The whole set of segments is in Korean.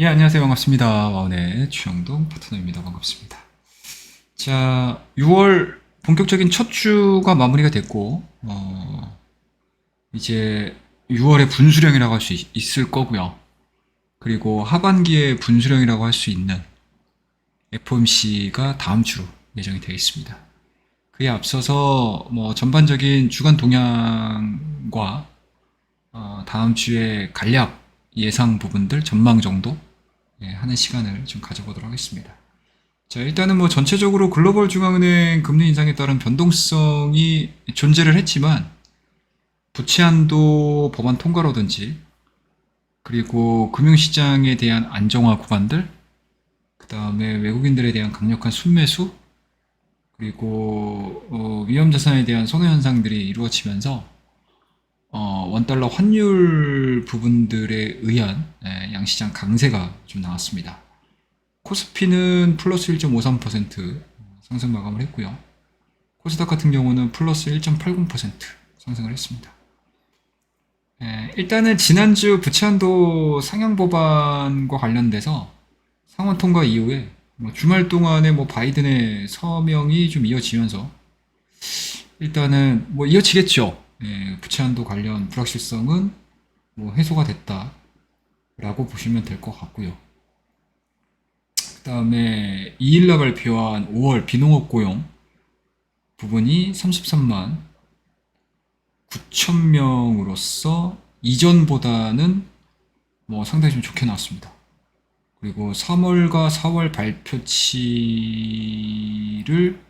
예, 안녕하세요. 반갑습니다. 와운의 주영동 파트너입니다. 반갑습니다. 자, 6월 본격적인 첫 주가 마무리가 됐고, 어, 이제 6월의 분수령이라고 할 수 있을 거고요. 그리고 하반기에 분수령이라고 할 수 있는 FOMC가 다음 주로 예정이 되어 있습니다. 그에 앞서서 뭐 전반적인 주간 동향과 어, 다음 주에 간략 예상 부분들 전망 정도 예, 하는 시간을 좀 가져보도록 하겠습니다. 자, 일단은 뭐 전체적으로 글로벌 중앙은행 금리 인상에 따른 변동성이 존재를 했지만 부채 한도 법안 통과라든지 그리고 금융시장에 대한 안정화 구간들 그 다음에 외국인들에 대한 강력한 순매수 그리고 어, 위험자산에 대한 선호 현상들이 이루어지면서 어, 원달러 환율 부분들에 의한 예, 양시장 강세가 좀 나왔습니다. 코스피는 플러스 1.53% 상승 마감을 했고요. 코스닥 같은 경우는 플러스 1.80% 상승을 했습니다. 예, 일단은 지난주 부채한도 상향 법안과 관련돼서 상원 통과 이후에 뭐 주말 동안에 뭐 바이든의 서명이 좀 이어지면서 일단은 뭐 이어지겠죠. 예, 부채 한도 관련 불확실성은 뭐 해소가 됐다라고 보시면 될 것 같고요. 그 다음에 2일날 발표한 5월 비농업 고용 부분이 33만 9천 명으로서 이전보다는 뭐 상당히 좀 좋게 나왔습니다. 그리고 3월과 4월 발표치를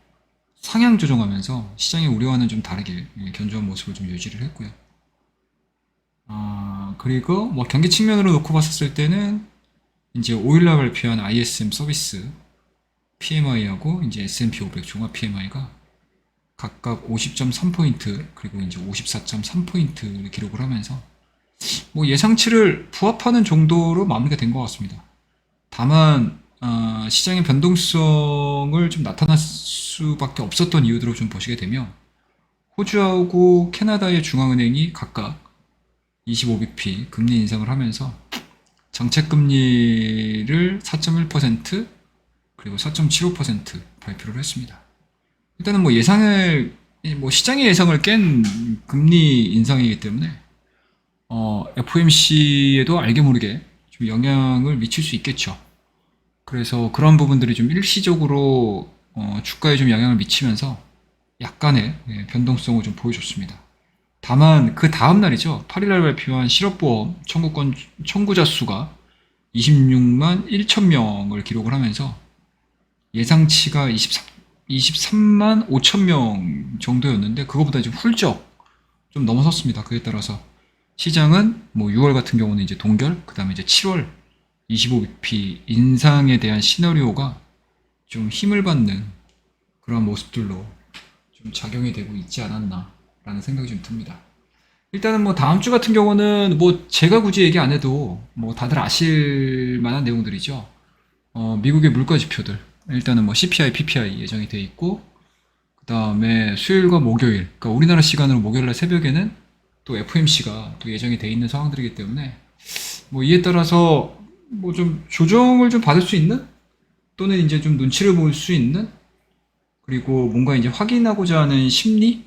상향 조정하면서 시장의 우려와는 좀 다르게 예, 견조한 모습을 좀 유지를 했고요. 아, 그리고 뭐 경기 측면으로 놓고 봤었을 때는 이제 5일날 발표한 ISM 서비스 PMI하고 이제 S&P 500 종합 PMI가 각각 50.3포인트 그리고 이제 54.3포인트를 기록을 하면서 뭐 예상치를 부합하는 정도로 마무리가 된 것 같습니다. 다만 어, 시장의 변동성을 좀 나타날 수밖에 없었던 이유들을 좀 보시게 되면 호주하고 캐나다의 중앙은행이 각각 25bp 금리 인상을 하면서 정책 금리를 4.1% 그리고 4.75% 발표를 했습니다. 일단은 뭐 예상을 뭐 시장의 예상을 깬 금리 인상이기 때문에 어, FOMC에도 알게 모르게 좀 영향을 미칠 수 있겠죠. 그래서 그런 부분들이 좀 일시적으로 어, 주가에 좀 영향을 미치면서 약간의 예, 변동성을 좀 보여줬습니다. 다만 그 다음 날이죠. 8일날 발표한 실업보험 청구권 청구자 수가 26만 1천 명을 기록을 하면서 예상치가 23, 23만 5천 명 정도였는데 그거보다 좀 훌쩍 좀 넘어섰습니다. 그에 따라서 시장은 뭐 6월 같은 경우는 이제 동결, 그 다음에 이제 7월 25bp 인상에 대한 시나리오가 좀 힘을 받는 그런 모습들로 좀 작용이 되고 있지 않았나라는 생각이 좀 듭니다. 일단은 뭐 다음 주 같은 경우는 뭐 제가 굳이 얘기 안 해도 뭐 다들 아실 만한 내용들이죠. 어, 미국의 물가 지표들. 일단은 뭐 CPI, PPI 예정이 돼 있고, 그 다음에 수요일과 목요일, 그러니까 우리나라 시간으로 목요일 날 새벽에는 또 FMC가 또 예정이 돼 있는 상황들이기 때문에 뭐 이에 따라서 뭐 좀 조정을 좀 받을 수 있는? 또는 이제 좀 눈치를 볼 수 있는? 그리고 뭔가 이제 확인하고자 하는 심리?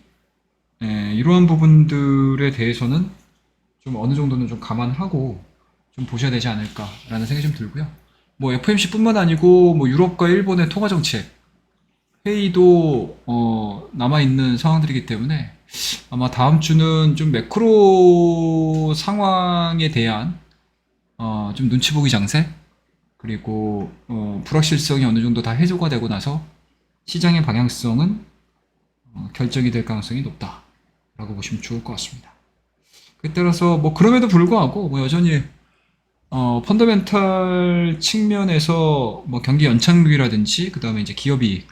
예, 이러한 부분들에 대해서는 좀 어느 정도는 좀 감안하고 좀 보셔야 되지 않을까라는 생각이 좀 들고요. 뭐 FMC뿐만 아니고 뭐 유럽과 일본의 통화 정책 회의도 어, 남아 있는 상황들이기 때문에 아마 다음 주는 좀 매크로 상황에 대한 어, 좀 눈치 보기 장세 그리고 어, 불확실성이 어느 정도 다 해소가 되고 나서 시장의 방향성은 어, 결정이 될 가능성이 높다라고 보시면 좋을 것 같습니다. 그에 따라서 뭐 그럼에도 불구하고 뭐 여전히 어, 펀더멘탈 측면에서 뭐 경기 연착륙이라든지 그 다음에 이제 기업이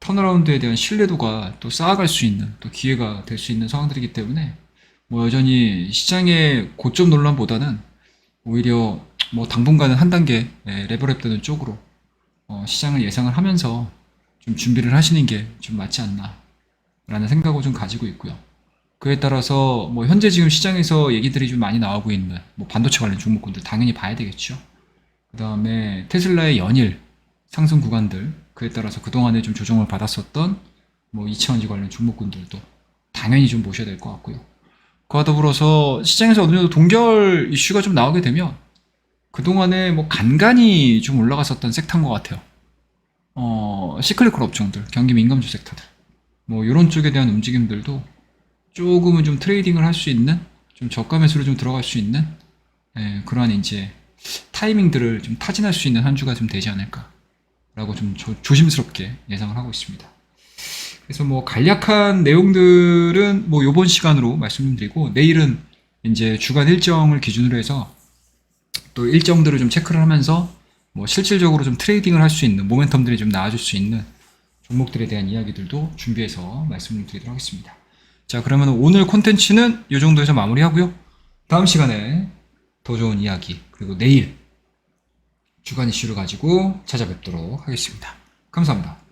턴어라운드에 대한 신뢰도가 또 쌓아갈 수 있는 또 기회가 될 수 있는 상황들이기 때문에 뭐 여전히 시장의 고점 논란보다는 오히려 뭐 당분간은 한 단계 예, 레벨업 되는 쪽으로 어, 시장을 예상을 하면서 좀 준비를 하시는 게 좀 맞지 않나 라는 생각을 좀 가지고 있고요. 그에 따라서 뭐 현재 지금 시장에서 얘기들이 좀 많이 나오고 있는 뭐 반도체 관련 종목군들 당연히 봐야 되겠죠. 그 다음에 테슬라의 연일 상승 구간들, 그에 따라서 그동안에 좀 조정을 받았었던 뭐 이차원지 관련 종목군들도 당연히 좀 보셔야 될 것 같고요. 그와 더불어서 시장에서 어느 정도 동결 이슈가 좀 나오게 되면 그동안에 뭐 간간히 좀 올라갔었던 섹터인 것 같아요. 어, 시클리컬 업종들, 경기 민감주 섹터들. 뭐, 이런 쪽에 대한 움직임들도 조금은 좀 트레이딩을 할 수 있는, 좀 저가 매수로 좀 들어갈 수 있는, 예, 그러한 이제 타이밍들을 좀 타진할 수 있는 한 주가 좀 되지 않을까라고 좀 조, 조심스럽게 예상을 하고 있습니다. 그래서 뭐 간략한 내용들은 뭐 요번 시간으로 말씀드리고 내일은 이제 주간 일정을 기준으로 해서 또 일정들을 좀 체크를 하면서 뭐 실질적으로 좀 트레이딩을 할 수 있는 모멘텀들이 좀 나아질 수 있는 종목들에 대한 이야기들도 준비해서 말씀을 드리도록 하겠습니다. 자, 그러면 오늘 콘텐츠는 이 정도에서 마무리하고요. 다음 시간에 더 좋은 이야기 그리고 내일 주간 이슈를 가지고 찾아뵙도록 하겠습니다. 감사합니다.